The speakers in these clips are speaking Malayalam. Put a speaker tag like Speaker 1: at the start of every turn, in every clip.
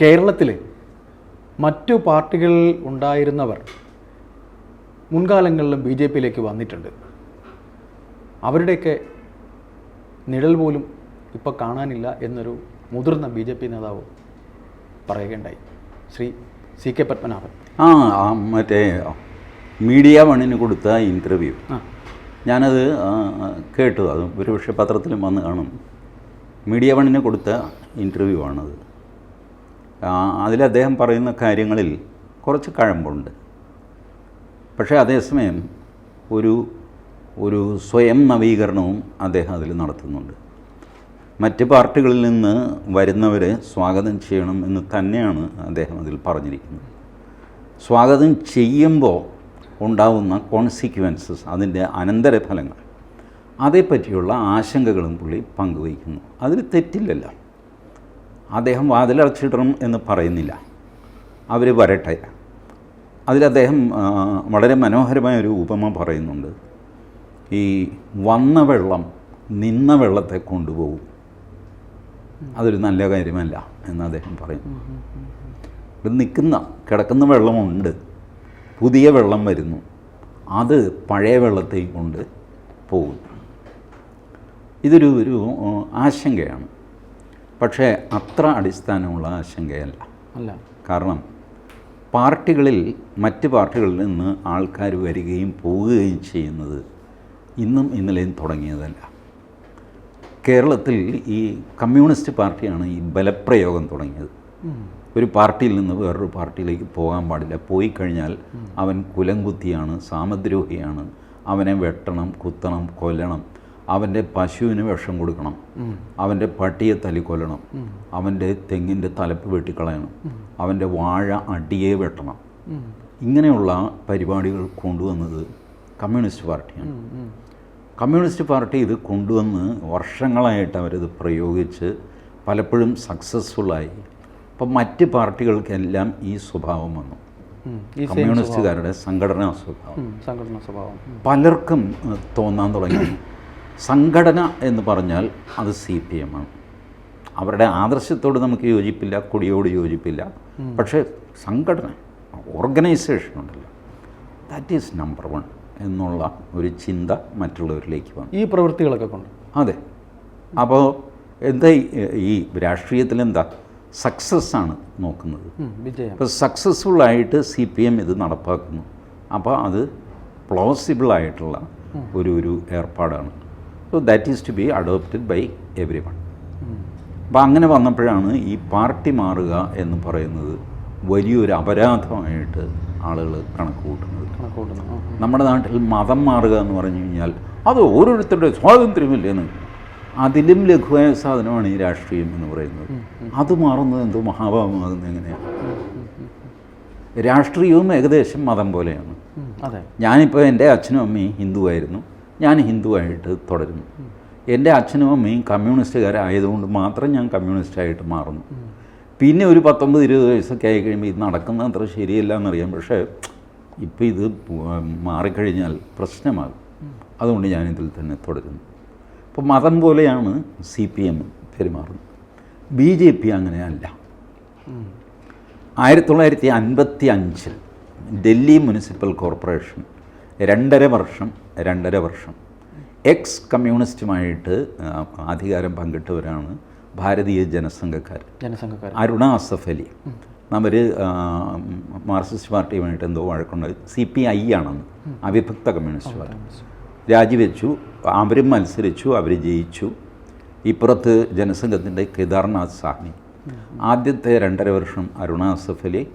Speaker 1: കേരളത്തിൽ മറ്റു പാർട്ടികളിൽ ഉണ്ടായിരുന്നവർ മുൻകാലങ്ങളിലും ബി ജെ പിയിലേക്ക് വന്നിട്ടുണ്ട്. അവരുടെയൊക്കെ നിഴൽ പോലും ഇപ്പോൾ കാണാനില്ല എന്നൊരു മുതിർന്ന ബി ജെ പി നേതാവ് പറയുകയുണ്ടായി. Shri C K Padmanabhan.
Speaker 2: ആ മറ്റേ മീഡിയ വണ്ണിന് കൊടുത്ത ഇന്റർവ്യൂ
Speaker 1: ആ.
Speaker 2: ഞാനത് കേട്ടു. അത് ഒരുപക്ഷെ പത്രത്തിലും വന്ന് കാണും. മീഡിയ വണ്ണിന് കൊടുത്ത ഇന്റർവ്യൂ ആണത്. അതിൽ അദ്ദേഹം പറയുന്ന കാര്യങ്ങളിൽ കുറച്ച് കഴമ്പുണ്ട്. പക്ഷേ അതേസമയം ഒരു ഒരു സ്വയം നവീകരണവും അദ്ദേഹം അതിൽ നടത്തുന്നുണ്ട്. മറ്റ് പാർട്ടികളിൽ നിന്ന് വരുന്നവരെ സ്വാഗതം ചെയ്യണം എന്ന് തന്നെയാണ് അദ്ദേഹം അതിൽ പറഞ്ഞിരിക്കുന്നത്. സ്വാഗതം ചെയ്യുമ്പോൾ ഉണ്ടാവുന്ന കോൺസിക്വൻസസ് അതിന്റെ അനന്തരഫലങ്ങൾ അതേപ്പറ്റിയുള്ള ആശങ്കകളും പുള്ളി പങ്കുവയ്ക്കുന്നു. അതിൽ തെറ്റില്ലല്ലോ. അദ്ദേഹം വാതിലടച്ചിടണം എന്ന് പറയുന്നില്ല. അവർ വരട്ടെ. അതിൽ അദ്ദേഹം വളരെ മനോഹരമായ ഒരു ഉപമ പറയുന്നുണ്ട്. ഈ വന്ന വെള്ളം നിന്ന വെള്ളത്തെ കൊണ്ടുപോകും. അതൊരു നല്ല കാര്യമല്ല എന്ന് അദ്ദേഹം പറയുന്നു ഇവിടെ നിൽക്കുന്ന കിടക്കുന്ന വെള്ളമുണ്ട്. പുതിയ വെള്ളം വരുന്നു. അത് പഴയ വെള്ളത്തെയും കൊണ്ട് പോകും. ഇതൊരു ഒരു ആശങ്കയാണ്. പക്ഷേ അത്ര അടിസ്ഥാനമുള്ള ആശങ്കയല്ല.
Speaker 1: അല്ല.
Speaker 2: കാരണം പാർട്ടികളിൽ മറ്റ് പാർട്ടികളിൽ നിന്ന് ആൾക്കാർ വരികയും പോവുകയും ചെയ്യുന്നത് ഇന്നും ഇന്നലെയും തുടങ്ങിയതല്ല. കേരളത്തിൽ ഈ കമ്മ്യൂണിസ്റ്റ് പാർട്ടിയാണ് ഈ ബലപ്രയോഗം തുടങ്ങിയത്. ഒരു പാർട്ടിയിൽ നിന്ന് വേറൊരു പാർട്ടിയിലേക്ക് പോകാൻ പാടില്ല. പോയി കഴിഞ്ഞാൽ അവൻ കുലംകുത്തിയാണ് സാമദ്രോഹിയാണ്. അവനെ വെട്ടണം കുത്തണം കൊല്ലണം. അവന്റെ പശുവിന് വിഷം കൊടുക്കണം. അവന്റെ പട്ടിയെ തല്ലിക്കൊല്ലണം. അവന്റെ തെങ്ങിന്റെ തലപ്പ് വെട്ടിക്കളയണം. അവന്റെ വാഴ അടിയെ വെട്ടണം. ഇങ്ങനെയുള്ള പരിപാടികൾ കൊണ്ടുവന്നത് കമ്മ്യൂണിസ്റ്റ് പാർട്ടിയാണ്. കമ്മ്യൂണിസ്റ്റ് പാർട്ടി ഇത് കൊണ്ടുവന്ന് വർഷങ്ങളായിട്ട് അവരത് പ്രയോഗിച്ച് പലപ്പോഴും സക്സസ്ഫുള്ളായി അപ്പം മറ്റ് പാർട്ടികൾക്കെല്ലാം ഈ സ്വഭാവം വന്നു. കമ്മ്യൂണിസ്റ്റുകാരുടെ സംഘടനാ സ്വഭാവം. പലർക്കും തോന്നാൻ തുടങ്ങി. സംഘടന എന്ന് പറഞ്ഞാൽ അത് സി പി എം ആണ്. അവരുടെ ആദർശത്തോട് നമുക്ക് യോജിപ്പില്ല കൊടിയോട് യോജിപ്പില്ല. പക്ഷേ സംഘടന ഓർഗനൈസേഷൻ ഉണ്ടല്ലോ. ദാറ്റ് ഈസ് നമ്പർ വൺ എന്നുള്ള ഒരു ചിന്ത മറ്റുള്ളവരിലേക്ക് വന്നു.
Speaker 1: ഈ പ്രവൃത്തികളൊക്കെ കൊണ്ട്.
Speaker 2: അതെ. അപ്പോൾ എന്താ ഈ- രാഷ്ട്രീയത്തിൽ എന്താ സക്സസ് ആണ് നോക്കുന്നത്. അപ്പോൾ സക്സസ്ഫുള്ളായിട്ട് സി പി എം ഇത് നടപ്പാക്കുന്നു. അപ്പോൾ അത് പ്ലോസിബിൾ ആയിട്ടുള്ള ഒരു ഒരു ഏർപ്പാടാണ്. So that is to be adopted by every one അപ്പം അങ്ങനെ വന്നപ്പോഴാണ് ഈ പാർട്ടി മാറുക എന്ന് പറയുന്നത് വലിയൊരു അപരാധമായിട്ട് ആളുകൾ കണക്ക് കൂട്ടുന്നത്. നമ്മുടെ നാട്ടിൽ മതം മാറുക എന്ന് പറഞ്ഞു കഴിഞ്ഞാൽ അത് ഓരോരുത്തരുടെ സ്വാതന്ത്ര്യമില്ലെന്ന്. അതിലും ലഘുവായ സാധനമാണ് ഈ രാഷ്ട്രീയം എന്ന് പറയുന്നത്. അത് മാറുന്നത് എന്തോ മഹാഭാവമാകുന്നത് എങ്ങനെയാണ് രാഷ്ട്രീയവും ഏകദേശം മതം പോലെയാണ്. ഞാനിപ്പോൾ എന്റെ അച്ഛനും അമ്മയും ഹിന്ദുവായിരുന്നു. ഞാൻ ഹിന്ദുവായിട്ട് തുടരുന്നു. എന്റെ അച്ഛനും അമ്മയും കമ്മ്യൂണിസ്റ്റുകാരായതുകൊണ്ട് മാത്രം ഞാൻ കമ്മ്യൂണിസ്റ്റായിട്ട് മാറുന്നു. പിന്നെ ഒരു പത്തൊമ്പത് ഇരുപത് വയസ്സൊക്കെ ആയി കഴിയുമ്പോൾ ഇത് നടക്കുന്ന അത്ര ശരിയല്ല എന്നറിയാം പക്ഷേ ഇപ്പോൾ ഇത് മാറിക്കഴിഞ്ഞാൽ പ്രശ്നമാകും. അതുകൊണ്ട് ഞാൻ ഇതിൽ തന്നെ തുടരുന്നു. അപ്പോൾ മതം പോലെയാണ് സി പി എം പെരുമാറുന്നത്. ബി ജെ പി അങ്ങനെയല്ല. ആയിരത്തി തൊള്ളായിരത്തി അൻപത്തി അഞ്ചിൽ ഡൽഹി മുനിസിപ്പൽ കോർപ്പറേഷൻ രണ്ടര വർഷം രണ്ടര വർഷം. എക്സ് കമ്മ്യൂണിസ്റ്റുമായിട്ട് അധികാരം പങ്കിട്ടവരാണ് ഭാരതീയ ജനസംഘക്കാർ.
Speaker 1: ജനസംഘക്കാർ.
Speaker 2: അരുണ അസഫ് അലി. അവർ മാർക്സിസ്റ്റ് പാർട്ടിയുമായിട്ട് എന്തോ വഴക്കുണ്ട്. സി പി ഐ ആണെന്ന്. അവിഭക്ത കമ്മ്യൂണിസ്റ്റ് പാർട്ടി. രാജിവെച്ചു. അവരും മത്സരിച്ചു. അവർ ജയിച്ചു. ഇപ്പുറത്ത് ജനസംഘത്തിന്റെ കേദാർനാഥ് സാഹ്നി. ആദ്യത്തെ രണ്ടര വർഷം അരുണ അസഫ് അലി.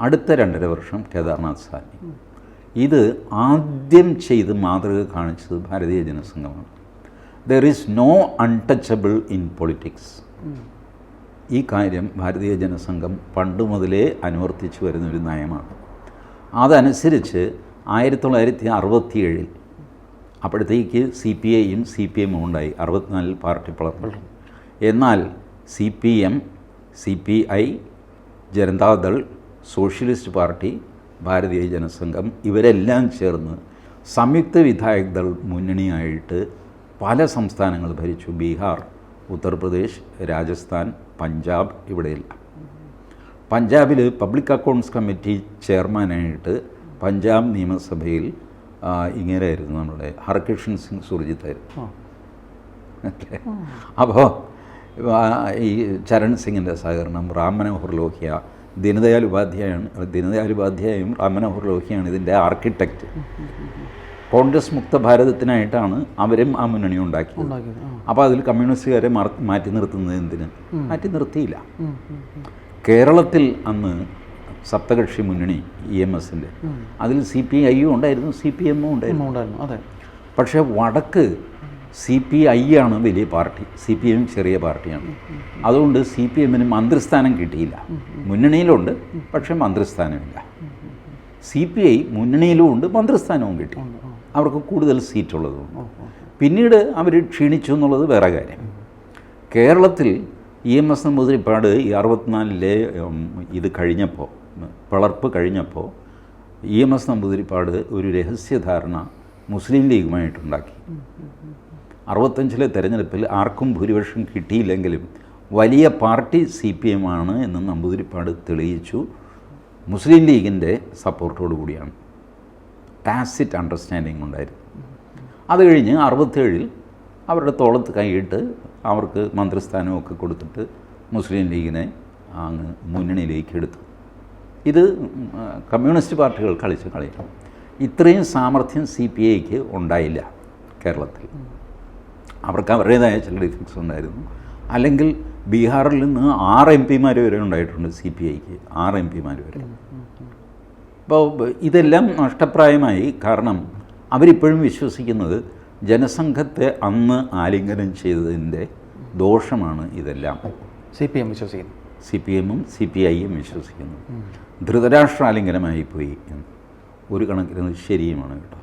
Speaker 2: അടുത്ത രണ്ടര വർഷം കേദാർനാഥ് സാഹ്നി. ഇത് ആദ്യം ചെയ്ത് മാതൃക കാണിച്ചത് Bharatiya ജനസംഘമാണ്. There is no untouchable in politics ഈ കാര്യം ഭാരതീയ ജനസംഘം പണ്ട് മുതലേ അനുവർത്തിച്ചു വരുന്ന ഒരു നയമാണ്. അതനുസരിച്ച് ആയിരത്തി തൊള്ളായിരത്തി അറുപത്തിയേഴിൽ അപ്പോഴത്തേക്ക് സി പി ഐയും സി പി എമ്മും ഉണ്ടായി. അറുപത്തിനാലിൽ പാർട്ടി പിളർന്നു എന്നാൽ C P M C P I Janata Dal socialist party Bharatiya Jana Sangh ഇവരെല്ലാം ചേർന്ന് സംയുക്ത വിധായക് ദൾ മുന്നണിയായിട്ട് പല സംസ്ഥാനങ്ങൾ ഭരിച്ചു. ബീഹാർ ഉത്തർപ്രദേശ് രാജസ്ഥാൻ പഞ്ചാബ് ഇവിടെയെല്ലാം. പഞ്ചാബിൽ പബ്ലിക് അക്കൗണ്ട്സ് കമ്മിറ്റി ചെയർമാനായിട്ട് പഞ്ചാബ് നിയമസഭയിൽ ഇങ്ങനെയായിരുന്നു നമ്മുടെ ഹർകിഷൻ സിംഗ് സുർജിത്തായിരുന്നു
Speaker 1: ആയിരുന്നു.
Speaker 2: അപ്പോൾ ഈ ചരൺ സിംഗിന്റെ സഹകരണം റാം മനോഹർ ലോഹ്യ ദീനദയാൽ ഉപാധ്യായാണ്. ദീനദയാൽ ഉപാധ്യായും റാം മനോഹർ ലോഹിയാണ് ഇതിന്റെ ആർക്കിടെക്റ്റ്. കോൺഗ്രസ് മുക്ത ഭാരതത്തിനായിട്ടാണ് അവരും ആ മുന്നണി ഉണ്ടാക്കിയത്.
Speaker 1: ഉണ്ടാക്കിയത്.
Speaker 2: അപ്പോൾ അതിൽ കമ്മ്യൂണിസ്റ്റുകാരെ മാറ്റി നിർത്തുന്നത് എന്തിന്? മാറ്റി നിർത്തിയില്ല. കേരളത്തിൽ അന്ന് സപ്തകക്ഷി മുന്നണി ഇ എം എസിന്റെ. അതിൽ സി പി ഐയും ഉണ്ടായിരുന്നു സി പി എമ്മും ഉണ്ടായിരുന്നു. പക്ഷേ വടക്ക് സി പി ഐ ആണ് വലിയ പാർട്ടി. സി പി എം ചെറിയ പാർട്ടിയാണ്. അതുകൊണ്ട് സി പി എമ്മിന് മന്ത്രിസ്ഥാനം കിട്ടിയില്ല. മുന്നണിയിലുണ്ട് പക്ഷേ മന്ത്രിസ്ഥാനമില്ല. സി പി ഐ മുന്നണിയിലും ഉണ്ട് മന്ത്രിസ്ഥാനവും കിട്ടി. അവർക്ക് കൂടുതൽ സീറ്റുള്ളതുകൊണ്ട്. പിന്നീട് അവർ ക്ഷീണിച്ചു എന്നുള്ളത് വേറെ കാര്യം. കേരളത്തിൽ ഇ എം എസ് നമ്പൂതിരിപ്പാട് ഈ അറുപത്തിനാലിലെ ഇത് കഴിഞ്ഞപ്പോൾ പിളർപ്പ് കഴിഞ്ഞപ്പോൾ ഇ എം എസ് നമ്പൂതിരിപ്പാട് ഒരു രഹസ്യധാരണ മുസ്ലിം ലീഗുമായിട്ടുണ്ടാക്കി അറുപത്തഞ്ചിലെ തെരഞ്ഞെടുപ്പിൽ ആർക്കും ഭൂരിപക്ഷം കിട്ടിയില്ലെങ്കിലും വലിയ പാർട്ടി സി പി എം ആണ് എന്ന് നമ്പൂതിരിപ്പാട് തെളിയിച്ചു. മുസ്ലിം ലീഗിന്റെ സപ്പോർട്ടോടു കൂടിയാണ്. ടാസിറ്റ് അണ്ടർസ്റ്റാൻഡിങ് ഉണ്ടായിരുന്നു. അത് കഴിഞ്ഞ് അറുപത്തേഴിൽ അവരുടെ തോളത്ത് കൈയിട്ട് അവർക്ക് മന്ത്രിസ്ഥാനമൊക്കെ കൊടുത്തിട്ട് മുസ്ലിം ലീഗിനെ അങ്ങ് മുന്നണിയിലേക്ക് എടുത്തു. ഇത് കമ്മ്യൂണിസ്റ്റ് പാർട്ടികൾ കളിച്ച കളിയാണ്. ഇത്രയും സാമർഥ്യം സി പി ഐക്ക് ഉണ്ടായില്ല കേരളത്തിൽ. അവർക്ക് അവരുടേതായ ചില ഡിഫക്ട്സ് ഉണ്ടായിരുന്നു അല്ലെങ്കിൽ ബീഹാറിൽ നിന്ന് ആറ് എം പിമാർ വരെ ഉണ്ടായിട്ടുണ്ട് സി പി ഐക്ക്. ആറ് എം പിമാർ വരെ. അപ്പോൾ ഇതെല്ലാം നഷ്ടപ്രായമായി കാരണം അവരിപ്പോഴും വിശ്വസിക്കുന്നത് ജനസംഘത്തെ അന്ന് ആലിംഗനം ചെയ്തതിന്റെ ദോഷമാണ് ഇതെല്ലാം.
Speaker 1: സി പി എം വിശ്വസിക്കുന്നു.
Speaker 2: സി പി എമ്മും സി പി ഐയും വിശ്വസിക്കുന്നു. ധൃതരാഷ്ട്ര ആലിംഗനമായി പോയി എന്ന്. ഒരു കണക്കിന് ശരിയുമാണ് കേട്ടോ.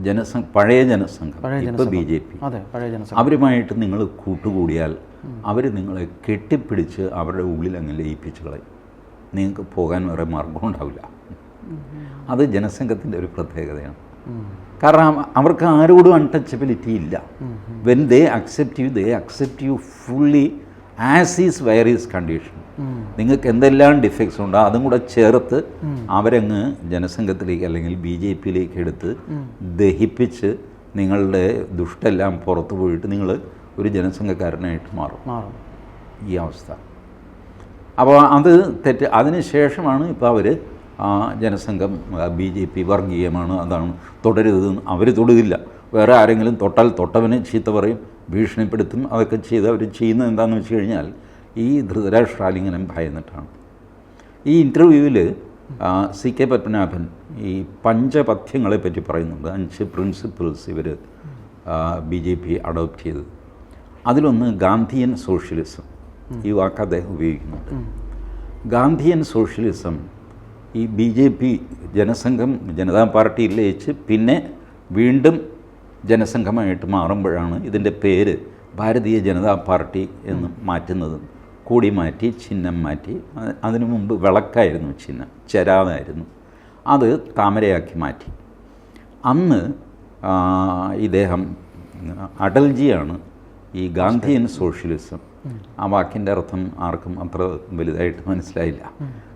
Speaker 2: ജനസംഘ പഴയ ജനസംഘം ഇപ്പോൾ ബി ജെ പി.
Speaker 1: അതെ പഴയ ജനസം
Speaker 2: അവരുമായിട്ട് നിങ്ങൾ കൂട്ടുകൂടിയാൽ അവർ നിങ്ങളെ കെട്ടിപ്പിടിച്ച് അവരുടെ ഉള്ളിൽ അങ്ങ് ലയിപ്പിച്ച് കളയും. നിങ്ങൾക്ക് പോകാൻ വേറെ മാർഗം ഉണ്ടാവില്ല. അത് ജനസംഘത്തിന്റെ ഒരു പ്രത്യേകതയാണ്. കാരണം അവർക്ക് ആരോടും അൺടച്ചബിലിറ്റി ഇല്ല. When they accept you they accept you fully as is where is condition നിങ്ങൾക്ക് എന്തെല്ലാം ഡിഫക്ട്സ് ഉണ്ടോ അതും കൂടെ ചേർത്ത് അവരങ്ങ് ജനസംഘത്തിലേക്ക് അല്ലെങ്കിൽ ബി ജെ പിയിലേക്ക് എടുത്ത് ദഹിപ്പിച്ച് നിങ്ങളുടെ ദുഷ്ടെല്ലാം പുറത്തു പോയിട്ട് നിങ്ങൾ ഒരു ജനസംഘക്കാരനായിട്ട് മാറും.
Speaker 1: മാറും.
Speaker 2: ഈ അവസ്ഥ. അപ്പോൾ അത് തെറ്റ്. അതിന് ശേഷമാണ് ഇപ്പോൾ അവർ ജനസംഘം ബി ജെ പി വർഗീയമാണ് അതാണ് തുടരുത് അവർ തൊടുകില്ല. വേറെ ആരെങ്കിലും തൊട്ടാൽ തൊട്ടവന് ചീത്ത പറയും ഭീഷണിപ്പെടുത്തും അതൊക്കെ ചെയ്ത് അവർ ചെയ്യുന്നത് എന്താണെന്ന് വെച്ച് കഴിഞ്ഞാൽ ഈ ധൃതരാഷ്ട്രാലിംഗനം ഭയന്നിട്ടാണ്. ഈ ഇന്റർവ്യൂവിൽ സി കെ പത്മനാഭൻ ഈ പഞ്ചപഥ്യങ്ങളെ പറ്റി പറയുന്നുണ്ട്. അഞ്ച് പ്രിൻസിപ്പിൾസ് ഇവർ ബി ജെ പി അഡോപ്റ്റ് ചെയ്തത്. അതിലൊന്ന് ഗാന്ധിയൻ സോഷ്യലിസം ഈ വാക്ക് അദ്ദേഹം ഉപയോഗിക്കുന്നുണ്ട്. ഗാന്ധിയൻ സോഷ്യലിസം ഈ B J P Jana Sangh Janata പാർട്ടിയിൽ ലയിച്ച് പിന്നെ വീണ്ടും ജനസംഘമായിട്ട് മാറുമ്പോഴാണ് ഇതിന്റെ പേര് ഭാരതീയ ജനതാ പാർട്ടി എന്ന് മാറ്റുന്നത്. കൂടി മാറ്റി ചിഹ്നം മാറ്റി അതിനു മുമ്പ് വിളക്കായിരുന്നു ചിഹ്നം ചെരാതായിരുന്നു അത് താമരയാക്കി മാറ്റി. അന്ന് ഇദ്ദേഹം അടൽജിയാണ് ഈ ഗാന്ധിയൻ സോഷ്യലിസം. ആ വാക്കിന്റെ അർത്ഥം ആർക്കും അത്ര വലുതായിട്ട് മനസ്സിലായില്ല.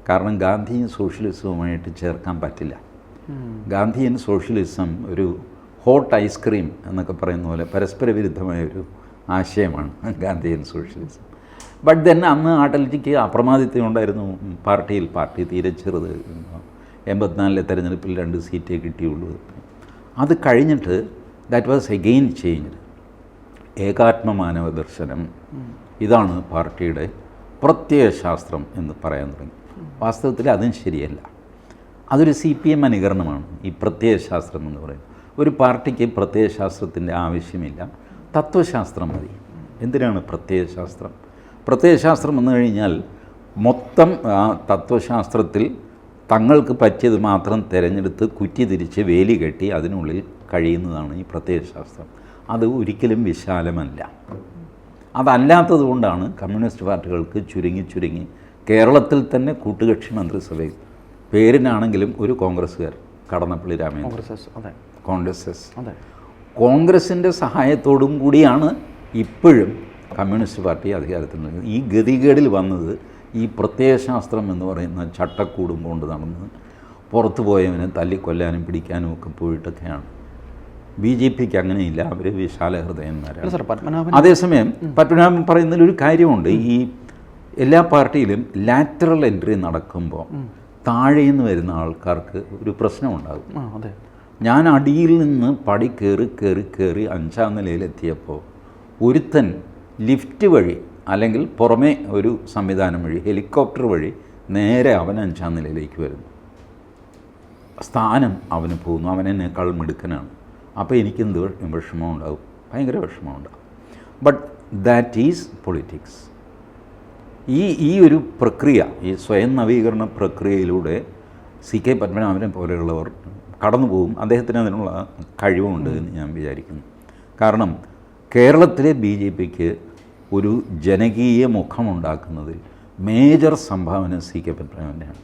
Speaker 2: കാരണം ഗാന്ധിയൻ സോഷ്യലിസവുമായിട്ട് ചേർക്കാൻ പറ്റില്ല. ഗാന്ധിയൻ സോഷ്യലിസം ഒരു ഹോട്ട് ഐസ്ക്രീം എന്നൊക്കെ പറയുന്ന പോലെ പരസ്പര വിരുദ്ധമായ ഒരു ആശയമാണ് ഗാന്ധിയൻ സോഷ്യലിസം. ബട്ട് ദെൻ അന്ന് ആട്ടലിറ്റിക്ക് അപ്രമാദിത്വം ഉണ്ടായിരുന്നു. പാർട്ടിയിൽ പാർട്ടി തീരെ ചെറുത്. എൺപത്തിനാലിലെ തെരഞ്ഞെടുപ്പിൽ രണ്ട് സീറ്റേ കിട്ടിയുള്ളൂ. അത് കഴിഞ്ഞിട്ട് ദാറ്റ് വാസ് എഗെയിൻ ചേഞ്ച്ഡ് ഏകാത്മമാനവ ദർശനം. ഇതാണ് പാർട്ടിയുടെ പ്രത്യയശാസ്ത്രം എന്ന് പറയാൻ തുടങ്ങി. വാസ്തവത്തിൽ അതും ശരിയല്ല. അതൊരു സി പി എം അനുകരണമാണ് ഈ പ്രത്യയശാസ്ത്രം എന്ന് പറയുന്നത്. ഒരു പാർട്ടിക്ക് പ്രത്യയശാസ്ത്രത്തിന്റെ ആവശ്യമില്ല. തത്വശാസ്ത്രം മതി. എന്തിനാണ് പ്രത്യയശാസ്ത്രം പ്രത്യയശാസ്ത്രം വന്നു കഴിഞ്ഞാൽ മൊത്തം തത്വശാസ്ത്രത്തിൽ തങ്ങൾക്ക് പറ്റിയത് മാത്രം തിരഞ്ഞെടുത്ത് കുറ്റി തിരിച്ച് വേലി കെട്ടി അതിനുള്ളിൽ കഴിയുന്നതാണ് ഈ പ്രത്യയശാസ്ത്രം അത് ഒരിക്കലും വിശാലമല്ല. അതല്ലാത്തത് കൊണ്ടാണ് കമ്മ്യൂണിസ്റ്റ് പാർട്ടികൾക്ക് ചുരുങ്ങി ചുരുങ്ങി കേരളത്തിൽ തന്നെ കൂട്ടുകക്ഷി മന്ത്രിസഭയിൽ പേരിനാണെങ്കിലും ഒരു കോൺഗ്രസ്സുകാർ കടന്നപ്പള്ളി രാമേന്ദ്രൻ.
Speaker 1: കോൺഗ്രസ്
Speaker 2: കോൺഗ്രസിന്റെ സഹായത്തോടും കൂടിയാണ് ഇപ്പോഴും കമ്മ്യൂണിസ്റ്റ് പാർട്ടി അധികാരത്തിൽ നിൽക്കുന്നത് ഈ ഗതികേടിൽ വന്നത് ഈ പ്രത്യയശാസ്ത്രം എന്ന് പറയുന്ന ചട്ടക്കൂടും കൊണ്ട് നടന്ന് പുറത്തു പോയവനെ തല്ലിക്കൊല്ലാനും പിടിക്കാനും ഒക്കെ പോയിട്ടൊക്കെയാണ്. ബി ജെ പിക്ക് അങ്ങനെയില്ല. അവർ വിശാല ഹൃദയന്മാരാണ്. അതേസമയം പത്മനാഭൻ പറയുന്നതിൽ ഒരു കാര്യമുണ്ട്. ഈ എല്ലാ പാർട്ടിയിലും ലാറ്ററൽ എൻട്രി നടക്കുമ്പോൾ താഴേന്ന് നിന്ന് വരുന്ന ആൾക്കാർക്ക് ഒരു പ്രശ്നമുണ്ടാകും. ഞാൻ അടിയിൽ നിന്ന് പടി കയറി കയറി കയറി അഞ്ചാം നിലയിലെത്തിയപ്പോൾ ഒരുത്തൻ ലിഫ്റ്റ് വഴി അല്ലെങ്കിൽ പുറമേ ഒരു സംവിധാനം വഴി ഹെലികോപ്റ്റർ വഴി നേരെ അവൻ അഞ്ചാം നിലയിലേക്ക് വരുന്നു. സ്ഥാനം അവന് പോകുന്നു. അവൻ എന്നേക്കാൾ മിടുക്കനാണ്. അപ്പോൾ എനിക്ക് എന്ത് വിഷമം ഉണ്ടാകും? ഭയങ്കര വിഷമം ഉണ്ടാകും. ബട്ട് ദാറ്റ് ഈസ് പൊളിറ്റിക്സ് ഈ ഈ ഒരു പ്രക്രിയ ഈ സ്വയം നവീകരണ പ്രക്രിയയിലൂടെ സി കെ പത്മനാഭനെ പോലെയുള്ളവർ കടന്നു പോകും അദ്ദേഹത്തിന് അതിനുള്ള കഴിവുണ്ട് എന്ന് ഞാൻ വിചാരിക്കുന്നു. കാരണം കേരളത്തിലെ ബി ജെ പിക്ക് ഒരു ജനകീയ മുഖമുണ്ടാക്കുന്നതിൽ മേജർ സംഭാവന സി കെ പത്മനാഭനാണ്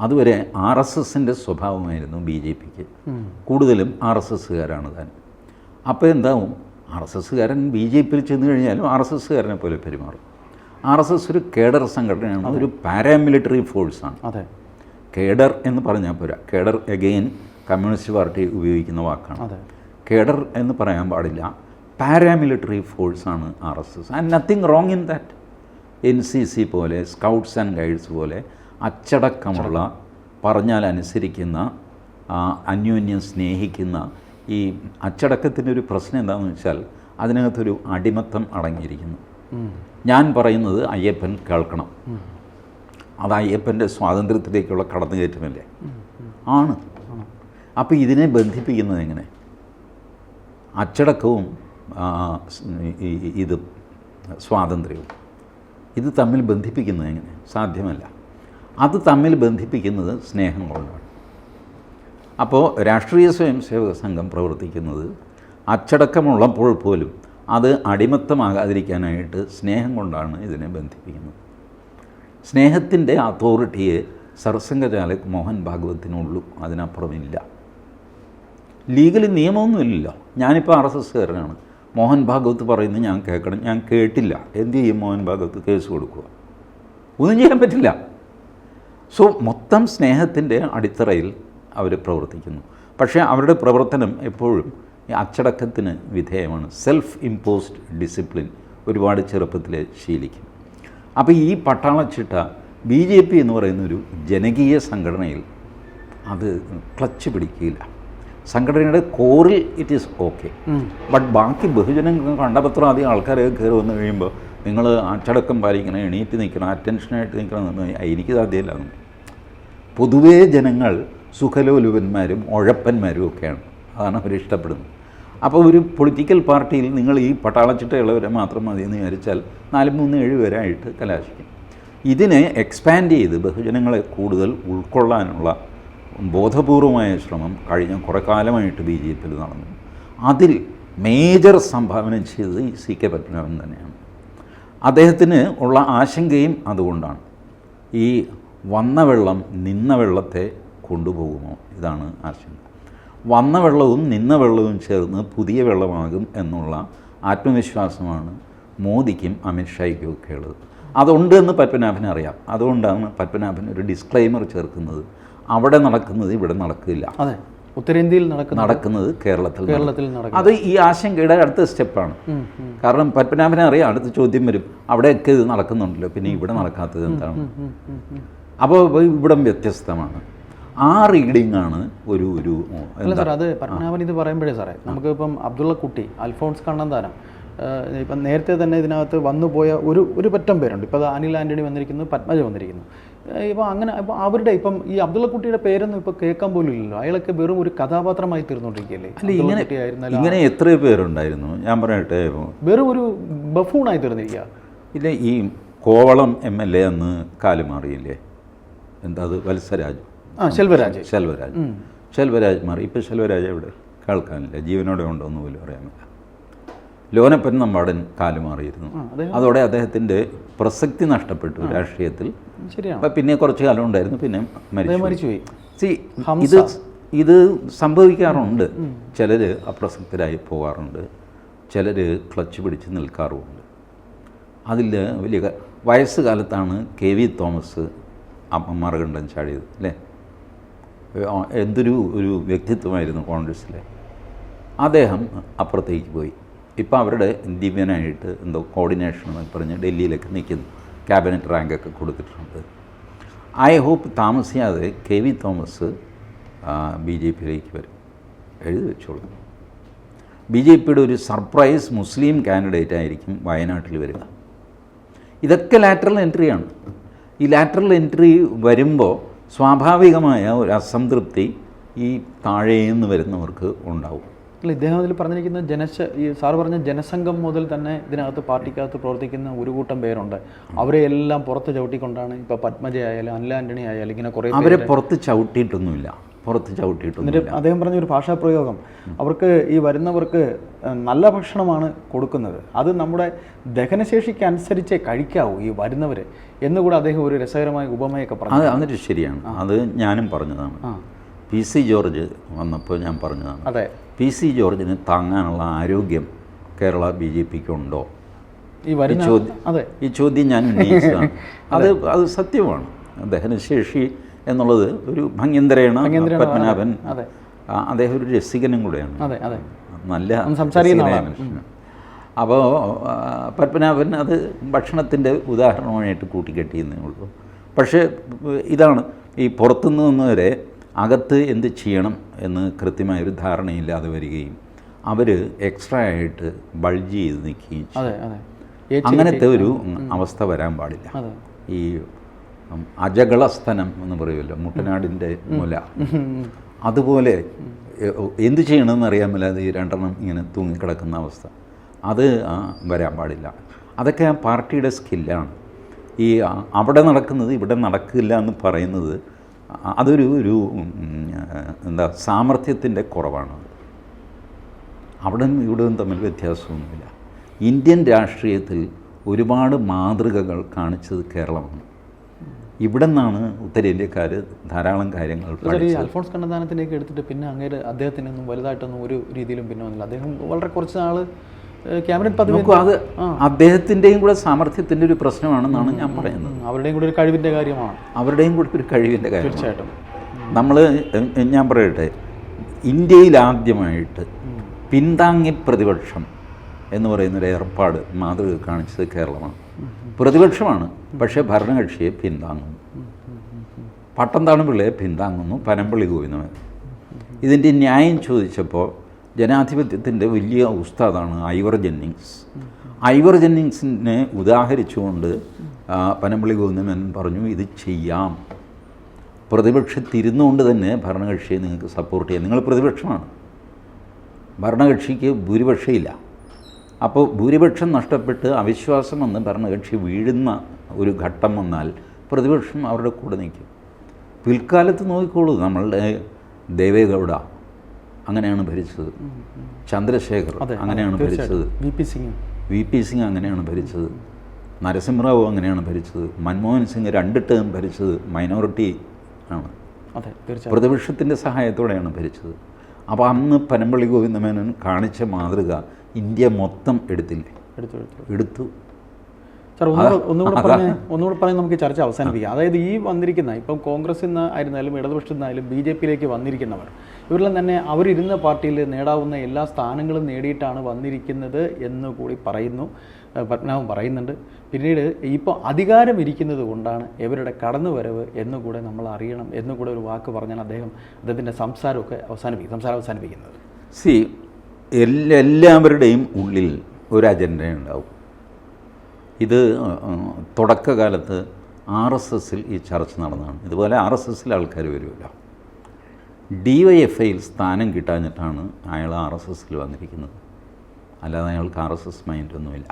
Speaker 2: അതുവരെ ആർ എസ് എസിന്റെ സ്വഭാവമായിരുന്നു ബി ജെ പിക്ക്. കൂടുതലും ആർ എസ് എസ്സുകാരാണ് താൻ. അപ്പോൾ എന്താവും? ആർ എസ് എസ്സുകാരൻ ബി ജെ പിയിൽ ചെന്ന് കഴിഞ്ഞാലും ആർ എസ് എസ്സുകാരനെ പോലെ പെരുമാറും. ആർ എസ് എസ് ഒരു കേഡർ സംഘടനയാണ് അതൊരു പാരാമിലിറ്ററി ഫോഴ്സാണ്.
Speaker 1: അതെ.
Speaker 2: കേഡർ എന്ന് പറഞ്ഞാൽ പോരാ. കേഡർ എഗെയിൻ കമ്മ്യൂണിസ്റ്റ് പാർട്ടി ഉപയോഗിക്കുന്ന വാക്കാണ്. കേഡർ എന്ന് പറയാൻ പാടില്ല. Paramilitary ഫോഴ്സാണ് R S S and nothing wrong in that N C C പോലെ സ്കൗട്ട്സ് ആൻഡ് ഗൈഡ്സ് പോലെ അച്ചടക്കമുള്ള പറഞ്ഞാൽ അനുസരിക്കുന്ന അന്യോന്യം സ്നേഹിക്കുന്ന ഈ അച്ചടക്കത്തിന്റെ ഒരു പ്രശ്നം എന്താണെന്ന് വെച്ചാൽ അതിനകത്തൊരു അടിമത്തം അടങ്ങിയിരിക്കുന്നു. ഞാൻ പറയുന്നത് അയ്യപ്പൻ കേൾക്കണം. അത് അയ്യപ്പന്റെ സ്വാതന്ത്ര്യത്തിലേക്കുള്ള കടന്നുകയറ്റമല്ലേ? ആണ്. അപ്പോൾ ഇതിനെ ബന്ധിപ്പിക്കുന്നത് എങ്ങനെ? അച്ചടക്കവും ഇതും സ്വാതന്ത്ര്യവും. ഇത് തമ്മിൽ ബന്ധിപ്പിക്കുന്നത് എങ്ങനെ? സാധ്യമല്ല. അത് തമ്മിൽ ബന്ധിപ്പിക്കുന്നത് സ്നേഹം കൊണ്ടാണ്. അപ്പോൾ രാഷ്ട്രീയ സ്വയംസേവക സംഘം പ്രവർത്തിക്കുന്നത് അച്ചടക്കമുള്ളപ്പോൾ പോലും അത് അടിമത്തമാകാതിരിക്കാനായിട്ട് സ്നേഹം കൊണ്ടാണ് ഇതിനെ ബന്ധിപ്പിക്കുന്നത്. സ്നേഹത്തിന്റെ അതോറിറ്റിയെ സർസംഘചാലക് മോഹൻ ഭാഗവത്തിനുള്ളൂ അതിനപ്പുറമില്ല. ലീഗലി നിയമമൊന്നുമില്ലല്ലോ. ഞാനിപ്പോൾ ആർ എസ് എസ്കാരനാണ്. മോഹൻ ഭാഗവത്ത് പറയുന്നത് ഞാൻ കേൾക്കണം. ഞാൻ കേട്ടില്ല. എന്ത് ചെയ്യും മോഹൻ ഭാഗവത്ത്? കേസ് കൊടുക്കുക. ഒന്നും ചെയ്യാൻ പറ്റില്ല. സോ മൊത്തം സ്നേഹത്തിന്റെ അടിത്തറയിൽ അവർ പ്രവർത്തിക്കുന്നു. പക്ഷേ അവരുടെ പ്രവർത്തനം എപ്പോഴും അച്ചടക്കത്തിന് വിധേയമാണ്. സെൽഫ് ഇമ്പോസ്ഡ് ഡിസിപ്ലിൻ ഒരുപാട് ചെറുപ്പത്തിൽ ശീലിക്കും. അപ്പോൾ ഈ പട്ടാളച്ചിട്ട ബി ജെ പി എന്ന് പറയുന്നൊരു ജനകീയ സംഘടനയിൽ അത് ക്ലച്ച് പിടിക്കുകയില്ല സംഘടനയുടെ കോറിൽ ഇറ്റ് ഈസ് ഓക്കെ ബട്ട് ബാക്കി ബഹുജനങ്ങൾ കണ്ടപത്രം അധികം ആൾക്കാരെ കയറി വന്നു കഴിയുമ്പോൾ നിങ്ങൾ അച്ചടക്കം പാലിക്കണം എണീറ്റ് നിൽക്കണം അറ്റൻഷനായിട്ട് നിൽക്കണം എന്ന് എനിക്ക് സാധ്യമല്ല പൊതുവേ ജനങ്ങൾ സുഖലോലുപന്മാരും ഉഴപ്പന്മാരും ഒക്കെയാണ്. അതാണ് അവർ ഇഷ്ടപ്പെടുന്നത്. അപ്പോൾ ഒരു പൊളിറ്റിക്കൽ പാർട്ടിയിൽ നിങ്ങൾ ഈ പട്ടാളച്ചിട്ടയുള്ളവരെ മാത്രം മതി എന്ന് വിചാരിച്ചാൽ നാല് മൂന്ന് ഏഴ് പേരായിട്ട് കലാശിക്കും. ഇതിനെ എക്സ്പാൻഡ് ചെയ്ത് ബഹുജനങ്ങളെ കൂടുതൽ ഉൾക്കൊള്ളാനുള്ള ബോധപൂർവമായ ശ്രമം കഴിഞ്ഞ കുറേ കാലമായിട്ട് ബി ജെ പിയിൽ നടന്നു. അതിൽ മേജർ സംഭാവന ചെയ്തത് ഈ സി കെ പത്മനാഭൻ തന്നെയാണ്. അദ്ദേഹത്തിന് ഉള്ള ആശങ്കയും അതുകൊണ്ടാണ്. ഈ വന്ന വെള്ളം നിന്ന വെള്ളത്തെ കൊണ്ടുപോകുമോ? ഇതാണ് ആശങ്ക. വന്ന വെള്ളവും നിന്ന വെള്ളവും ചേർന്ന് പുതിയ വെള്ളമാകും എന്നുള്ള ആത്മവിശ്വാസമാണ് മോദിക്കും അമിത്ഷായ്ക്കും ഒക്കെ ഉള്ളത്. അതുണ്ട് എന്ന് പത്മനാഭന് അറിയാം. അതുകൊണ്ടാണ് പത്മനാഭൻ ഒരു ഡിസ്ക്ലൈമർ ചേർക്കുന്നത്. അവിടെ നടക്കുന്നത് ഇവിടെ നടക്കില്ല.
Speaker 1: അതെ. ഉത്തരേന്ത്യയിൽ നടക്കുന്ന
Speaker 2: നടക്കുന്നത് കേരളത്തിൽ
Speaker 1: കേരളത്തിൽ നടക്കും
Speaker 2: അത് ഈ ആശങ്കയുടെ അടുത്ത സ്റ്റെപ്പാണ്. കാരണം പത്മനാഭനെ അറിയാം അടുത്ത ചോദ്യം വരും. അവിടെയൊക്കെ ഇത് നടക്കുന്നുണ്ടല്ലോ. പിന്നെ ഇവിടെ നടക്കാത്തത് എന്താണ്? അപ്പോൾ ഇവിടം വ്യത്യസ്തമാണ്. ആ റീഡിംഗ് ആണ് ഒരു ഒരു
Speaker 1: അല്ല സാർ അത് പത്മനാഭൻ ഇത് പറയുമ്പോഴേ സാറേ നമുക്ക് ഇപ്പം അബ്ദുള്ള കുട്ടി അൽഫോൺസ് കണ്ണന്താനം ഇപ്പം നേരത്തെ തന്നെ ഇതിനകത്ത് വന്നു പോയ ഒരു ഒരു പറ്റം പേരുണ്ട്. ഇപ്പോൾ അത് അനിൽ ആന്റണി വന്നിരിക്കുന്നു പത്മജ വന്നിരിക്കുന്നു. ഇപ്പോൾ അങ്ങനെ ഇപ്പോൾ അവരുടെ ഇപ്പം ഈ അബ്ദുള്ളക്കുട്ടിയുടെ പേരൊന്നും ഇപ്പോൾ കേൾക്കാൻ പോലും ഇല്ലല്ലോ. അയാളൊക്കെ വെറും ഒരു കഥാപാത്രമായി തീർന്നുകൊണ്ടിരിക്കുകയല്ലേ?
Speaker 2: അല്ല ഇങ്ങനെ ഇങ്ങനെ എത്ര പേരുണ്ടായിരുന്നു. ഞാൻ പറയട്ടെ
Speaker 1: വെറും ഒരു ബഫൂണായി തീർന്നിരിക്കുക.
Speaker 2: ഇല്ല ഈ കോവളം എം എൽ എ അന്ന് കാലുമാറിയില്ലേ എന്താ അത്? വത്സരാജ്.
Speaker 1: ആ ശെൽവരാജ്.
Speaker 2: ശെൽവരാജ്. ശെൽവരാജ് മാറി. ഇപ്പം ശെൽവരാജ് എവിടെ? കേൾക്കാനില്ല. ജീവനോടെ ഉണ്ടോ എന്ന് പോലും അറിയാമില്ല ലോനപ്പൻ നമ്പാടൻ കാലുമാറിയിരുന്നു അതോടെ അദ്ദേഹത്തിന്റെ പ്രസക്തി നഷ്ടപ്പെട്ടു രാഷ്ട്രീയത്തിൽ. പിന്നെ കുറച്ച് കാലം ഉണ്ടായിരുന്നു പിന്നെ
Speaker 1: മരിച്ചുപോയി.
Speaker 2: സി. ഇത് ഇത് സംഭവിക്കാറുണ്ട്. ചിലര് അപ്രസക്തരായി പോകാറുണ്ട്. ചിലര് ക്ലച്ച് പിടിച്ച് നിൽക്കാറുമുണ്ട്. അതിൽ വലിയ വയസ്സ് കാലത്താണ് കെ വി തോമസ് അമ്മ മറുകണ്ഠം ചാടിയത് അല്ലേ? എന്തൊരു ഒരു വ്യക്തിത്വമായിരുന്നു കോൺഗ്രസ്സിലെ. അദ്ദേഹം അപ്പുറത്തേക്ക് പോയി. ഇപ്പോൾ അവരുടെ ദിവ്യനായിട്ട് എന്തോ കോർഡിനേഷൻ എന്നൊക്കെ പറഞ്ഞ് ഡൽഹിയിലൊക്കെ നിൽക്കുന്നു. ക്യാബിനറ്റ് റാങ്കൊക്കെ കൊടുത്തിട്ടുണ്ട്. ഐ ഹോപ്പ് താമസിയാതെ K V Thomas B J പിയിലേക്ക് വരും. എഴുതി വെച്ചോളൂ. ബി ജെ പിയുടെ ഒരു സർപ്രൈസ് മുസ്ലിം കാൻഡിഡേറ്റ് ആയിരിക്കും വയനാട്ടിൽ വരിക. ഇതൊക്കെ ലാറ്ററൽ എൻട്രിയാണ് ഈ ലാറ്ററൽ എൻട്രി വരുമ്പോൾ സ്വാഭാവികമായ ഒരു അസംതൃപ്തി ഈ താഴേന്ന് വരുന്നവർക്ക് ഉണ്ടാവും.
Speaker 1: അല്ല ഇദ്ദേഹം അതിൽ പറഞ്ഞിരിക്കുന്ന ജനശ ഈ സാറ് പറഞ്ഞ ജനസംഘം മുതൽ തന്നെ ഇതിനകത്ത് പാർട്ടിക്കകത്ത് പ്രവർത്തിക്കുന്ന ഒരു കൂട്ടം പേരുണ്ട്. അവരെ എല്ലാം പുറത്ത് ചവിട്ടിക്കൊണ്ടാണ് ഇപ്പോൾ പത്മജ ആയാലും അല്ല ആന്റണി ആയാലും ഇങ്ങനെ കുറേ
Speaker 2: അവരെ പുറത്ത് ചവിട്ടിയിട്ടൊന്നുമില്ല. പുറത്ത്
Speaker 1: ചവിട്ടിയിട്ടുണ്ട് അദ്ദേഹം പറഞ്ഞ ഒരു ഭാഷാ പ്രയോഗം. അവർക്ക് ഈ വരുന്നവർക്ക് നല്ല ഭക്ഷണമാണ് കൊടുക്കുന്നത്. അത് നമ്മുടെ ദഹനശേഷിക്ക് അനുസരിച്ചേ കഴിക്കാവൂ ഈ വരുന്നവർ എന്നുകൂടെ അദ്ദേഹം ഒരു രസകരമായ ഉപമയൊക്കെ പറഞ്ഞു.
Speaker 2: അത് എന്നിട്ട് ശരിയാണ്. അത് ഞാനും പറഞ്ഞതാണ്. പി സി ജോർജ് വന്നപ്പോൾ ഞാൻ പറഞ്ഞതാണ്.
Speaker 1: അതെ.
Speaker 2: പി സി ജോർജിന് താങ്ങാനുള്ള ആരോഗ്യം കേരള ബി ജെ പിക്ക് ഉണ്ടോ?
Speaker 1: ഈ
Speaker 2: ചോദ്യം ഈ ചോദ്യം ഞാൻ ഉന്നയിച്ചതാണ്. അത് അത്. സത്യമാണ്. ദഹനശേഷി എന്നുള്ളത് ഒരു ഭംഗ്യന്തരേണ, പത്മനാഭൻ. അദ്ദേഹം ഒരു രസികനും കൂടെയാണ്. നല്ല
Speaker 1: സംസാരിക്കുന്ന
Speaker 2: അപ്പോൾ പത്മനാഭൻ അത് ഭക്ഷണത്തിന്റെ ഉദാഹരണമായിട്ട് കൂട്ടിക്കെട്ടിയെന്നേ ഉള്ളൂ. പക്ഷേ ഇതാണ് ഈ പുറത്തുനിന്ന് വന്നവരെ അകത്ത് എന്ത് ചെയ്യണം എന്ന് കൃത്യമായൊരു ധാരണയില്ലാതെ വരികയും അവർ എക്സ്ട്രാ ആയിട്ട് ബൾജ് ചെയ്ത് നിൽക്കുകയും ചെയ്യും. അങ്ങനത്തെ ഒരു അവസ്ഥ വരാൻ പാടില്ല. ഈ ഉം, അജകളസ്ഥനം എന്ന് പറയുമല്ലോ മുട്ടനാടിന്റെ മുല. അതുപോലെ എന്ത് ചെയ്യണമെന്ന് അറിയാൻ മേലാതെ ഈ രണ്ടെണ്ണം ഇങ്ങനെ തൂങ്ങിക്കിടക്കുന്ന അവസ്ഥ. അത് വരാൻ പാടില്ല. അതൊക്കെ ആ പാർട്ടിയുടെ സ്കില്ലാണ് ഈ അവിടെ നടക്കുന്നത് ഇവിടെ നടക്കില്ല എന്ന് പറയുന്നത് അതൊരു ഒരു എന്താ സാമർഥ്യത്തിന്റെ കുറവാണ്. അവിടെ നിന്നും ഇവിടെ നിന്നും തമ്മിൽ വ്യത്യാസമൊന്നുമില്ല. ഇന്ത്യൻ രാഷ്ട്രീയത്തിൽ ഒരുപാട് മാതൃകകൾ കാണിച്ചത് കേരളമാണ്. ഇവിടെ നിന്നാണ് ഉത്തരേന്ത്യക്കാർ ധാരാളം കാര്യങ്ങൾ
Speaker 1: അൽഫോൺസ് കണ്ണന്താനത്തിലേക്ക് എടുത്തിട്ട് പിന്നെ അങ്ങേര് അദ്ദേഹത്തിനൊന്നും വലുതായിട്ടൊന്നും ഒരു രീതിയിലും പിന്നെ വന്നില്ല. അദ്ദേഹം വളരെ കുറച്ച് നാൾ ക്യാബിനറ്റ് പദവി
Speaker 2: അത് അദ്ദേഹത്തിന്റെയും കൂടെ സാമർഥ്യത്തിന്റെ ഒരു പ്രശ്നമാണെന്നാണ് ഞാൻ പറയുന്നത്.
Speaker 1: അവരുടെയും കൂടി ഒരു കഴിവിന്റെ കാര്യമാണ്.
Speaker 2: അവരുടെയും കൂടെ ഒരു കഴിവിന്റെ കാര്യം
Speaker 1: തീർച്ചയായിട്ടും.
Speaker 2: നമ്മൾ ഞാൻ പറയട്ടെ ഇന്ത്യയിൽ ആദ്യമായിട്ട് പിന്താങ്ങി പ്രതിപക്ഷം എന്ന് പറയുന്നൊരു ഏർപ്പാട് മാതൃക കാണിച്ചത് കേരളമാണ്. പ്രതിപക്ഷമാണ് പക്ഷേ ഭരണകക്ഷിയെ പിന്താങ്ങുന്നു. പട്ടം താണുപിള്ളയെ പിന്താങ്ങുന്നു പനമ്പള്ളി ഗോവിന്ദമൻ ഇതിന്റെ ന്യായം ചോദിച്ചപ്പോൾ ജനാധിപത്യത്തിന്റെ വലിയ ഉസ്താദാണ് ഐവർ ജെന്നിങ്സ്. ഐവർ ജെന്നിങ്സിനെ ഉദാഹരിച്ചുകൊണ്ട് പനമ്പിളി പനമ്പള്ളി ഗോവിന്ദമൻ പറഞ്ഞു ഇത് ചെയ്യാം. പ്രതിപക്ഷത്തിരുന്നുകൊണ്ട് തന്നെ ഭരണകക്ഷിയെ നിങ്ങൾക്ക് സപ്പോർട്ട് ചെയ്യാം. നിങ്ങൾ പ്രതിപക്ഷമാണ്. ഭരണകക്ഷിക്ക് ഭൂരിപക്ഷമില്ല. അപ്പോൾ ഭൂരിപക്ഷം നഷ്ടപ്പെട്ട് അവിശ്വാസം വന്ന് ഭരണകക്ഷി വീഴുന്ന ഒരു ഘട്ടം വന്നാൽ പ്രതിപക്ഷം അവരുടെ കൂടെ നിൽക്കും. പിൽക്കാലത്ത് നോക്കിക്കോളൂ നമ്മളുടെ ദേവേഗൗഡ. അങ്ങനെയാണ് ഭരിച്ചത്. ചന്ദ്രശേഖർ അങ്ങനെയാണ് ഭരിച്ചത്.
Speaker 1: V P Singh.
Speaker 2: V P Singh അങ്ങനെയാണ് ഭരിച്ചത്. നരസിംഹറാവു അങ്ങനെയാണ് ഭരിച്ചത്. മൻമോഹൻ സിംഗ് രണ്ട് ടേം ഭരിച്ചത്. മൈനോറിറ്റി ആണ്. പ്രതിപക്ഷത്തിന്റെ സഹായത്തോടെയാണ് ഭരിച്ചത്. അപ്പോൾ അന്ന് പനമ്പള്ളി ഗോവിന്ദമേനോൻ കാണിച്ച മാതൃക ഇന്ത്യ മൊത്തം എടുത്തില്ലേ?
Speaker 1: എടുത്തു എടുത്തു. സാർ ഒന്നുകൂടെ. പറഞ്ഞ് ഒന്നുകൂടെ പറഞ്ഞ് നമുക്ക് ചർച്ച അവസാനിപ്പിക്കാം. അതായത് ഈ വന്നിരിക്കുന്ന ഇപ്പം കോൺഗ്രസ് നിന്ന് ആയിരുന്നാലും ഇടതുപക്ഷത്തിൽ നിന്നായാലും ബി ജെ പിയിലേക്ക് വന്നിരിക്കുന്നവർ ഇവരെല്ലാം തന്നെ അവരിരുന്ന പാർട്ടിയിൽ നേടാവുന്ന എല്ലാ സ്ഥാനങ്ങളും നേടിയിട്ടാണ് വന്നിരിക്കുന്നത് എന്ന് കൂടി പറയുന്നു. പത്മനാഭൻ പറയുന്നുണ്ട്. പിന്നീട് ഇപ്പോൾ അധികാരം ഇരിക്കുന്നത് കൊണ്ടാണ് ഇവരുടെ കടന്നുവരവ് എന്നുകൂടെ നമ്മൾ അറിയണം എന്നുകൂടെ ഒരു വാക്ക് പറഞ്ഞാൽ അദ്ദേഹം അദ്ദേഹത്തിന്റെ സംസാരമൊക്കെ അവസാനിപ്പിക്കും സംസാരം അവസാനിപ്പിക്കുന്നത്.
Speaker 2: സി എല്ലാ എല്ലാവരുടെയും ഉള്ളിൽ ഒരു അജണ്ട ഉണ്ടാവും. ഇത് തുടക്കകാലത്ത് ആർ എസ് എസിൽ ഈ ചർച്ച നടന്നതാണ്. ഇതുപോലെ ആർ എസ് എസിൽ ആൾക്കാർ വരുമല്ലോ. ഡി വൈ എഫ് ഐയിൽ സ്ഥാനം കിട്ടാഞ്ഞിട്ടാണ് അയാൾ ആർ എസ് എസിൽ വന്നിരിക്കുന്നത്. അല്ലാതെ അയാൾക്ക് ആർ എസ് എസ് മൈൻഡൊന്നുമില്ല.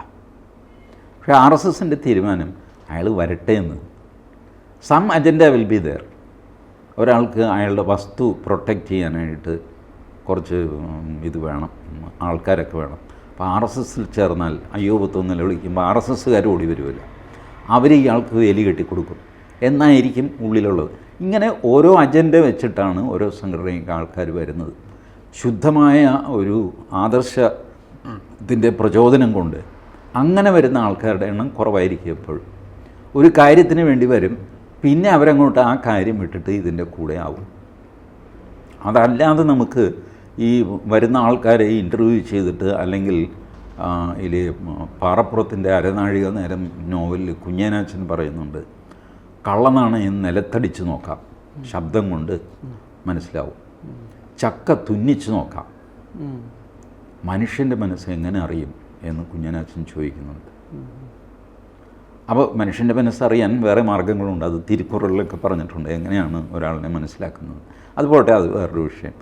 Speaker 2: പക്ഷേ ആർ എസ് എസിന്റെ തീരുമാനം അയാൾ വരട്ടെ എന്ന്. Some agenda will be there ഒരാൾക്ക് അയാളുടെ വസ്തു പ്രൊട്ടക്റ്റ് ചെയ്യാനായിട്ട് കുറച്ച് ഇത് വേണം. ആൾക്കാരൊക്കെ വേണം. അപ്പോൾ ആർ എസ് എസിൽ ചേർന്നാൽ അയ്യോ പുത്തൊന്ന് നിലവിളിക്കുമ്പോൾ ആർ എസ് എസ്സുകാർ ഓടി വരുമല്ലോ അവർ ഇയാൾക്ക് വേലി കെട്ടിക്കൊടുക്കും. എന്നായിരിക്കും ഉള്ളിലുള്ളത്. ഇങ്ങനെ ഓരോ അജണ്ട വെച്ചിട്ടാണ് ഓരോ സംഘടനയ്ക്ക് ആൾക്കാർ വരുന്നത്. ശുദ്ധമായ ഒരു ആദർശ ആദർശത്തിന്റെ പ്രചോദനം കൊണ്ട് അങ്ങനെ വരുന്ന ആൾക്കാരുടെ എണ്ണം കുറവായിരിക്കും എപ്പോഴും ഒരു കാര്യത്തിന് വേണ്ടി വരും പിന്നെ അവരങ്ങോട്ട് ആ കാര്യം വിട്ടിട്ട് ഇതിന്റെ കൂടെ ആവും. അതല്ലാതെ നമുക്ക് ഈ വരുന്ന ആൾക്കാരെ ഇന്റർവ്യൂ ചെയ്തിട്ട് അല്ലെങ്കിൽ ഇതിൽ പാറപ്പുറത്തിന്റെ അരനാഴിക നേരം നോവലിൽ കുഞ്ഞനാച്ചൻ പറയുന്നുണ്ട്. കള്ളനാണയം നിലത്തടിച്ച് നോക്കാം. ശബ്ദം കൊണ്ട് മനസ്സിലാവും. ചക്ക തുന്നിച്ച് നോക്കാം. മനുഷ്യന്റെ മനസ്സ് എങ്ങനെ അറിയും എന്ന് കുഞ്ഞനാച്ചൻ ചോദിക്കുന്നുണ്ട്. അപ്പോൾ മനുഷ്യന്റെ മനസ്സറിയാൻ വേറെ മാർഗങ്ങളുണ്ട്. അത് തിരുക്കുറളിലൊക്കെ പറഞ്ഞിട്ടുണ്ട്. എങ്ങനെയാണ് ഒരാളിനെ മനസ്സിലാക്കുന്നത്? അത് അത് വേറൊരു വിഷയം.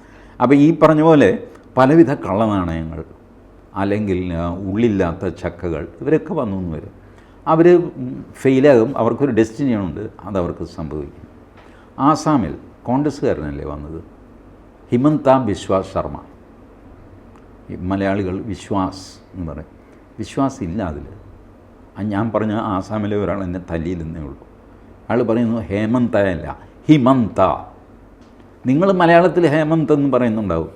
Speaker 2: അപ്പോൾ ഈ പറഞ്ഞ പോലെ പലവിധ കള്ളനാണയങ്ങൾ അല്ലെങ്കിൽ ഉള്ളില്ലാത്ത ചക്കകൾ ഇവരൊക്കെ വന്നു വരും. അവർ ഫെയിലാകും അവർക്കൊരു ഡെസ്റ്റിനിയുണ്ട് അതവർക്ക് സംഭവിക്കും. ആസാമിൽ കോൺഗ്രസ്സുകാരനല്ലേ വന്നത്? ഹിമന്ത ബിശ്വാസ് ശർമ്മ. മലയാളികൾ വിശ്വാസ് എന്ന് പറയും. വിശ്വാസ് ഇല്ല അതിൽ ഞാൻ പറഞ്ഞ ആസാമിലെ ഒരാൾ എന്നെ തല്ലിയില്ലെന്നേ ഉള്ളൂ. അയാൾ പറയുന്നു ഹേമന്ത അല്ല ഹിമന്ത. നിങ്ങൾ മലയാളത്തിൽ ഹേമന്ത് എന്ന് പറയുന്നുണ്ടാവും.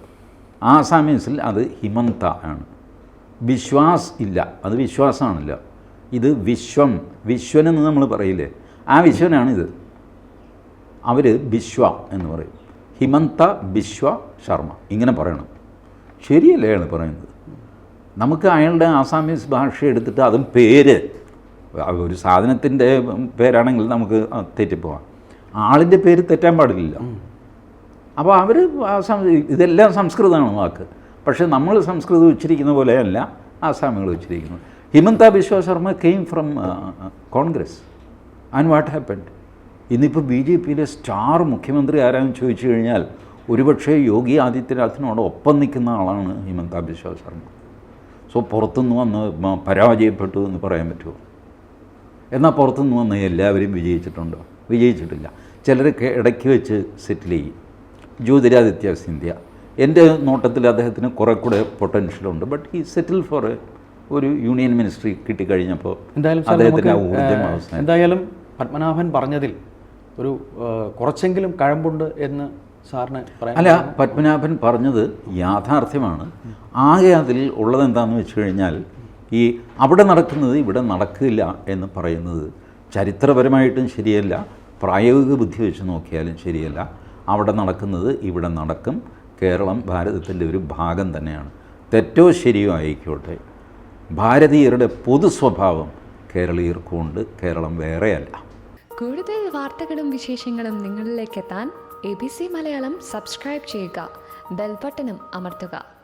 Speaker 2: ആസാമീസിൽ അത് ഹിമന്ത ആണ്. വിശ്വാസ് ഇല്ല അത് വിശ്വാസമാണല്ല ഇത് വിശ്വം. വിശ്വൻ എന്ന് നമ്മൾ പറയില്ലേ? ആ വിശ്വനാണിത് അവർ ബിശ്വ എന്ന് പറയും. ഹിമന്ത ബിശ്വ ശർമ്മ. ഇങ്ങനെ പറയണം. ശരിയല്ലേ അയാൾ പറയുന്നത്? നമുക്ക് അയാളുടെ ആസാമീസ് ഭാഷ എടുത്തിട്ട് അതും പേര്. ഒരു സാധനത്തിന്റെ പേരാണെങ്കിൽ നമുക്ക് തെറ്റിപ്പോവാം. ആളിന്റെ പേര് തെറ്റാൻ പാടില്ല. അപ്പോൾ അവർ ഇതെല്ലാം സംസ്കൃതമാണ് വാക്ക്. പക്ഷേ നമ്മൾ സംസ്കൃതം ഉച്ചരിക്കുന്ന പോലെയല്ല ആസാമികൾ ഉച്ചരിക്കുന്നത്. Himanta Biswa Sarma came from Congress and what happened ഇന്നിപ്പോൾ ബി ജെ പിയിലെ സ്റ്റാർ മുഖ്യമന്ത്രി ആരാന്ന് ചോദിച്ചു കഴിഞ്ഞാൽ ഒരുപക്ഷെ യോഗി ആദിത്യനാഥിനോട് ഒപ്പം നിൽക്കുന്ന ആളാണ് ഹിമന്ത ബിശ്വ ശർമ്മ. സോ പുറത്തുനിന്ന് വന്ന് പരാജയപ്പെട്ടു എന്ന് പറയാൻ പറ്റുമോ? എന്നാൽ പുറത്തുനിന്ന് വന്ന് എല്ലാവരും വിജയിച്ചിട്ടുണ്ടോ? വിജയിച്ചിട്ടില്ല. ചിലരൊക്കെ ഇടയ്ക്ക് വെച്ച് സെറ്റിൽ ചെയ്യും. ജ്യോതിരാദിത്യ സിന്ധ്യ. എന്റെ നോട്ടത്തിൽ അദ്ദേഹത്തിന് കുറെ കൂടെ പൊട്ടൻഷ്യലുണ്ട് ബട്ട് ഈ സെറ്റിൽ ഫോർ ഒരു യൂണിയൻ മിനിസ്ട്രി കിട്ടിക്കഴിഞ്ഞപ്പോൾ
Speaker 1: എന്തായാലും എന്തായാലും പത്മനാഭൻ പറഞ്ഞതിൽ ഒരു കുറച്ചെങ്കിലും കഴമ്പുണ്ട് എന്ന് സാറിന്
Speaker 2: അല്ല പത്മനാഭൻ പറഞ്ഞത് യാഥാർത്ഥ്യമാണ്. ആകെ അതിൽ ഉള്ളത് എന്താണെന്ന് വെച്ച് കഴിഞ്ഞാൽ ഈ അവിടെ നടക്കുന്നത് ഇവിടെ നടക്കില്ല എന്ന് പറയുന്നത് ചരിത്രപരമായിട്ടും ശരിയല്ല. പ്രായോഗിക ബുദ്ധി വെച്ച് നോക്കിയാലും ശരിയല്ല. അവിടെ നടക്കുന്നത് ഇവിടെ നടക്കും. കേരളം ഭാരതത്തിന്റെ ഒരു ഭാഗം തന്നെയാണ്. തെറ്റോ ശരിയോ ആയിക്കോട്ടെ. ഭാരതീയരുടെ പൊതു സ്വഭാവം കേരളീയർക്കുണ്ട് കേരളം വേറെയല്ല.
Speaker 3: കൂടുതൽ വാർത്തകളും വിശേഷങ്ങളും നിങ്ങളിലേക്ക് എത്താൻ A B C Malayalam subscribe ചെയ്യുക ബെൽബട്ടനും അമർത്തുക.